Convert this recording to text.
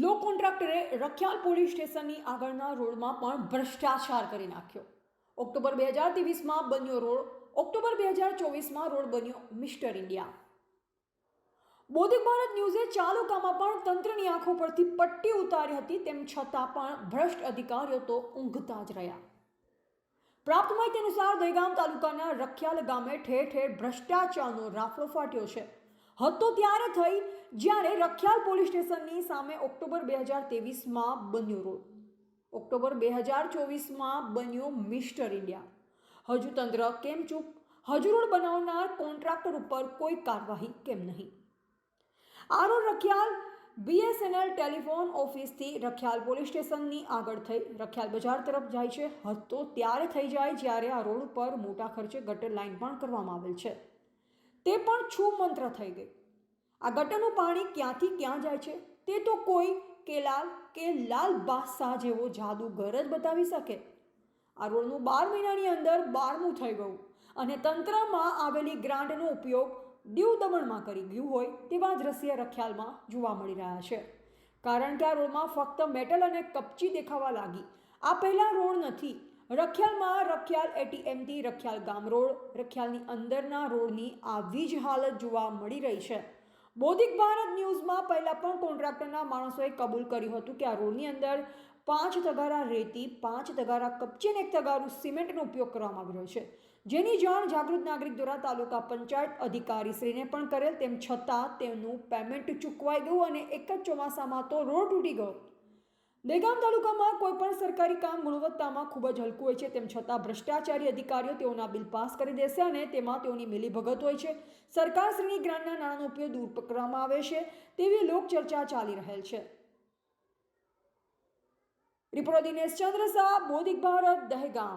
લો કોન્ટ્રાક્ટરે Rakhial police સ્ટેશનની આગળના રોડમાં પણ ભ્રષ્ટાચાર કરી નાખ્યો. ઓક્ટોબર બે હજાર ત્રેવીસમાં બન્યો રોડ, ઓક્ટોબર બે હજાર ચોવીસમાં રોડ બન્યો મિસ્ટર ઇન્ડિયા. બૌદ્ધિક ભારત ન્યૂઝે ચાલુકામાં પણ તંત્રની આંખો પરથી પટ્ટી ઉતારી હતી, તેમ છતાં પણ ભ્રષ્ટ અધિકારીઓ તો ઊંઘતા જ રહ્યા. પ્રાપ્ત માહિતી અનુસાર દહેગામ તાલુકાના રખિયાલ ગામે ઠેર ઠેર ભ્રષ્ટાચારનો રાફડો ફાટ્યો છે. હતો ત્યારે થઈ જ્યારે રખિયાલ પોલીસ સ્ટેશનની સામે ઓક્ટોબર બે હજાર તેવીસમાં બન્યો રોડ ઓક્ટોબર બે હજાર ચોવીસમાં બન્યો મિસ્ટર ઇન્ડિયા. હજુ તંત્ર કેમ ચૂપ? હજુ રોડ બનાવનાર કોન્ટ્રાક્ટર ઉપર કોઈ કાર્યવાહી કેમ નહીં? આ રોડ રખિયાલ બીએસએનએલ ટેલિફોન ઓફિસથી રખિયાલ પોલીસ સ્ટેશનની આગળ થઈ રખિયાલ બજાર તરફ જાય છે. હદ તો ત્યારે થઈ જાય જ્યારે આ રોડ ઉપર મોટા ખર્ચે ગટર લાઇન પણ કરવામાં આવેલ છે. તે પણ છું મંત્ર થઈ ગઈ. આ ગટરનું પાણી ક્યાંથી ક્યાં જાય છે? તે તો કોઈ કેલાલ કે લાલ બાદશાહ જેવો જાદુગર જ બતાવી શકે. આ રોડનું બાર મહિનાની અંદર બારમું થઈ ગયું અને તંત્રમાં આવેલી ગ્રાન્ટનો ઉપયોગ દીવ દમણમાં કરી ગયું હોય તેવા દ્રશ્ય રખ્યાલમાં જોવા મળી રહ્યા છે. કારણ કે આ રોડમાં ફક્ત મેટલ અને કપચી દેખાવા લાગી. આ પહેલાં રોડ નથી. રખિયાલમાં રખિયાલ એટીએમથી રખિયાલ ગામ રોડ, રખિયાલની અંદરના રોડની આવી જ હાલત જોવા મળી રહી છે. બૌદ્ધિક ભારત ન્યૂઝમાં પહેલાં પણ કોન્ટ્રાક્ટરના માણસોએ કબૂલ કર્યું હતું કે આ રોડની અંદર પાંચ તગારા રેતી, પાંચ તગારા કપચી અને એક તગારું સિમેન્ટનો ઉપયોગ કરવામાં આવી રહ્યો છે. જેની જાણ જાગૃત નાગરિક દ્વારા તાલુકા પંચાયત અધિકારીશ્રીને પણ કરેલ, તેમ છતાં તેમનું પેમેન્ટ ચૂકવાઈ ગયું અને એક જ ચોમાસામાં તો રોડ તૂટી ગયો. દહેગામ તાલુકામાં કોઈ પણ સરકારી કામ ગુણવત્તામાં ખૂબ જ હલકું હોય છે, તેમ છતાં ભ્રષ્ટાચારી અધિકારીઓ તેઓના બિલ પાસ કરી દેશે અને તેમાં તેઓની મિલીભગત હોય છે. સરકારશ્રીની ગ્રાન્ટના નાણાંનો ઉપયોગ દૂર કરવામાં આવે છે, તેવી લોકચર્ચા ચાલી રહેલ છે. રિપોર્ટર દિનેશ ચંદ્ર શાહ, બોધિક ભારત, દહેગામ.